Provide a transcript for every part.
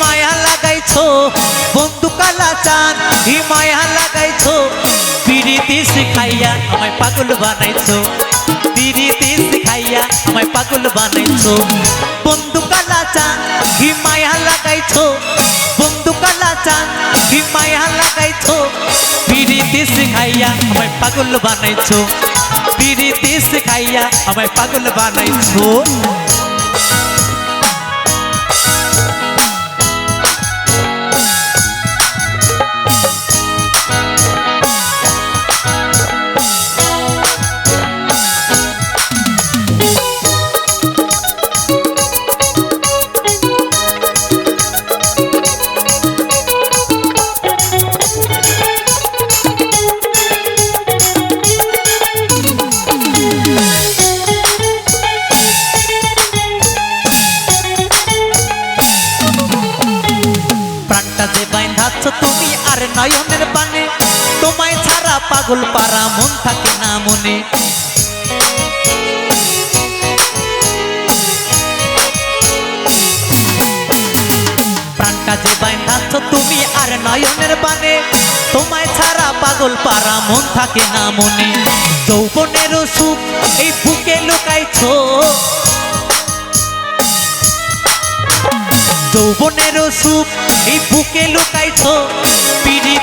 মায়া লাগাইছো বন্ধু কালা চান কি মায়া লাগাইছো। পিরিতি শিখাইয়া আমায় পাগল বানাইছো। পিরিতি শিখাইয়া আমায় পাগল বানাইছো। বন্ধু কালা চান ঘি মায়া লাগাইছো। বন্ধু কালা চান ঘি মায়া লাগাইছো। পিরিতি শিখাইয়া আমায় পাগল বানাইছো। পিরিতি শিখাইয়া আমায় পাগল বানাইছো। তুমি আর নয়নের পানে তোমায় ছাড়া পাগল পারা মন থাকে না মনে। প্রাণটা যে বাইন্ধাচ্ছ তুমি আর নয়নের পানে তোমায় ছাড়া পাগল পারা মন থাকে না মনে। যৌবনের সুখ এই বুকে লুকাইছো। যৌবনের সুখ এই বুকে লুকাইছো।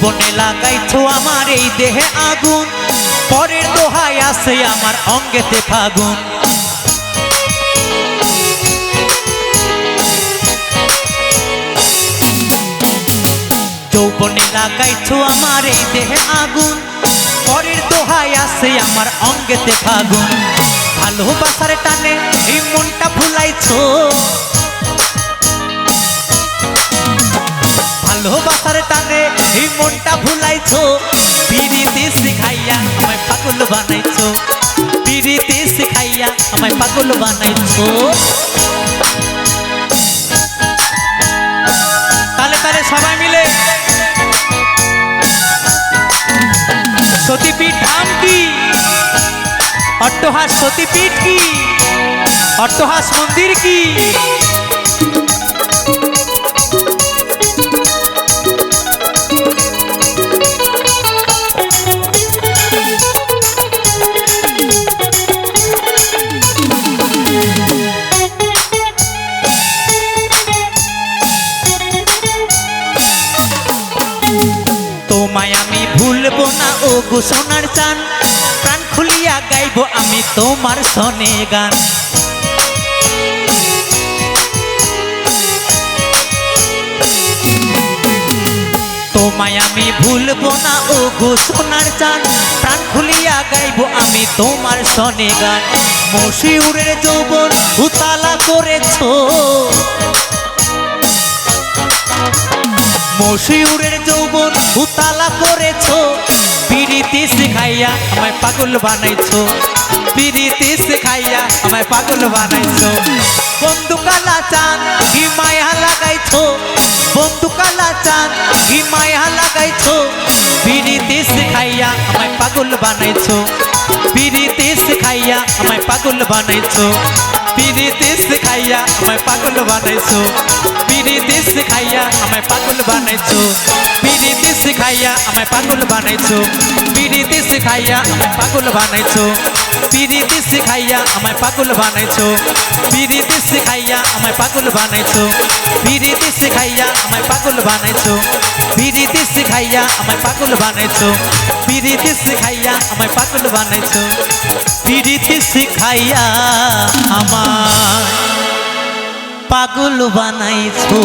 যৌবনে লাগাইছো আমার এই দেহে আগুন। পরের দোহাই আসে আমার অঙ্গেতে ফাগুন। যৌবনে লাগাইছো আমার এই দেহে আগুন। পরের দোহাই আসে আমার অঙ্গেতে ফাগুন। ভালোবাসার টানে এই মনটা ভুলাইছো ভালোবাসার টানে এই মনটা ভুলাইছো, পিরিতি শিখাইয়া আমায় পাগল বানাইছো, পিরিতি শিখাইয়া আমায় পাগল বানাইছো। তালে তালে সবাই মিলে। সতীপীঠ ধাম কি? অট্টহাস সতীপীঠ কি? অট্টহাস মন্দির কি? ভুলবো ও গো সোনার চান। প্রাণ খুলিয়া গাইবো আমি তোমার সনে গান। তোমায় আমি ভুলবো না, ও গো সোনার চান। প্রাণ খুলিয়া গাইবো আমি তোমার সনে গান। মশিউরের যৌবন উতালা করেছ। মশিউরের যৌবন উতালা করেছ। পিরিতি শিখাইয়া আমায় পাগল বানাইছো পিরিতি শিখাইয়া আমায় পাগল বানাইছো বন্ধু কালা চান কি মায়া লাগাইছো বন্ধু কালা চান কি মায়া লাগাইছো পিরিতি শিখাইয়া আমায় পাগল বানাইছো পিরিতি শিখাইয়া আমায় পাগল বানাইছো পিরিতি শিখাইয়া আমায় পাগল বানাইছো পিরিতি শিখাইয়া আমায় পাগল বানাইছো খাইয়া আমায় পাগল বানাইছো পিড়িতে শিখাইয়া আমায় পাগল বানাইছো পিড়িতে শিখাইয়া আমায় পাগল বানাইছো পিড়িতে শিখাইয়া আমায় পাগল বানাইছো পিড়িতে শিখাইয়া আমায় পাগল বানাইছো পিড়িতে শিখাইয়া আমায় পাগল বানাইছো পিড়িতে শিখাইয়া আমায় পাগল বানাইছো পিড়িতে শিখাইয়া আমায় পাগল বানাইছো